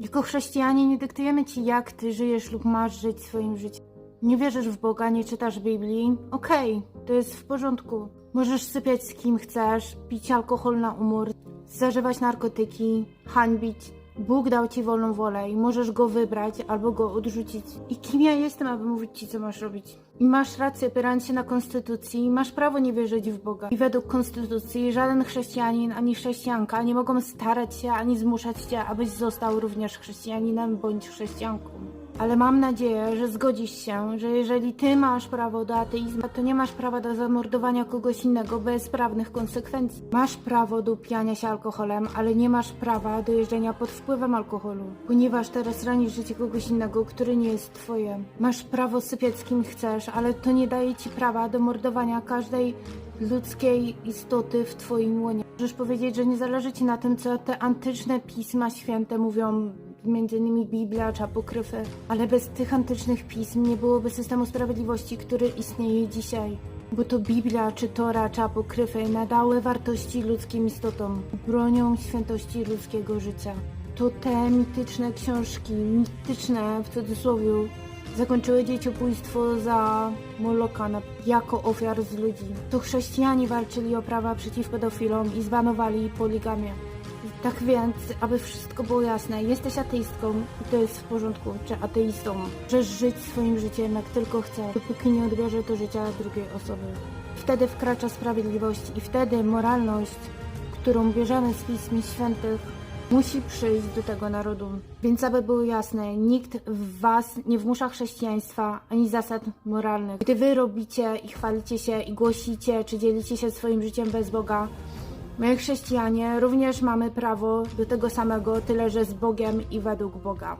Jako chrześcijanie nie dyktujemy ci, jak ty żyjesz lub masz żyć swoim życiem. Nie wierzysz w Boga, nie czytasz Biblii? Okej, to jest w porządku. Możesz sypiać z kim chcesz, pić alkohol na umór, zażywać narkotyki, hańbić. Bóg dał ci wolną wolę i możesz go wybrać albo go odrzucić. I kim ja jestem, aby mówić ci, co masz robić? I masz rację, opierając się na konstytucji, masz prawo nie wierzyć w Boga. I według konstytucji żaden chrześcijanin ani chrześcijanka nie mogą starać się ani zmuszać cię, abyś został również chrześcijaninem bądź chrześcijanką. Ale mam nadzieję, że zgodzisz się, że jeżeli ty masz prawo do ateizmu, to nie masz prawa do zamordowania kogoś innego bez prawnych konsekwencji. Masz prawo do upijania się alkoholem, ale nie masz prawa do jeżdżenia pod wpływem alkoholu, ponieważ teraz ranisz życie kogoś innego, który nie jest twoje. Masz prawo sypiać z kim chcesz, ale to nie daje ci prawa do mordowania każdej ludzkiej istoty w twoim łonie. Możesz powiedzieć, że nie zależy ci na tym, co te antyczne pisma święte mówią między innymi Biblia czy Apokryfy, ale bez tych antycznych pism nie byłoby systemu sprawiedliwości, który istnieje dzisiaj. Bo to Biblia, czy Tora, czy Apokryfy nadały wartości ludzkim istotom, bronią świętości ludzkiego życia. To te mityczne książki, mityczne w cudzysłowie, zakończyły dzieciobójstwo za Moloka na, jako ofiar z ludzi. To chrześcijanie walczyli o prawa przeciw pedofilom i zbanowali poligamię. Tak więc, aby wszystko było jasne, jesteś ateistką i to jest w porządku, czy ateistą. Możesz żyć swoim życiem jak tylko chcesz, dopóki nie odbierze to życia drugiej osoby. Wtedy wkracza sprawiedliwość i wtedy moralność, którą bierzemy z Pism Świętych, musi przyjść do tego narodu. Więc aby było jasne, nikt w was nie wmusza chrześcijaństwa ani zasad moralnych. Gdy wy robicie i chwalicie się i głosicie, czy dzielicie się swoim życiem bez Boga, My, chrześcijanie, również mamy prawo do tego samego, tyle że z Bogiem i według Boga.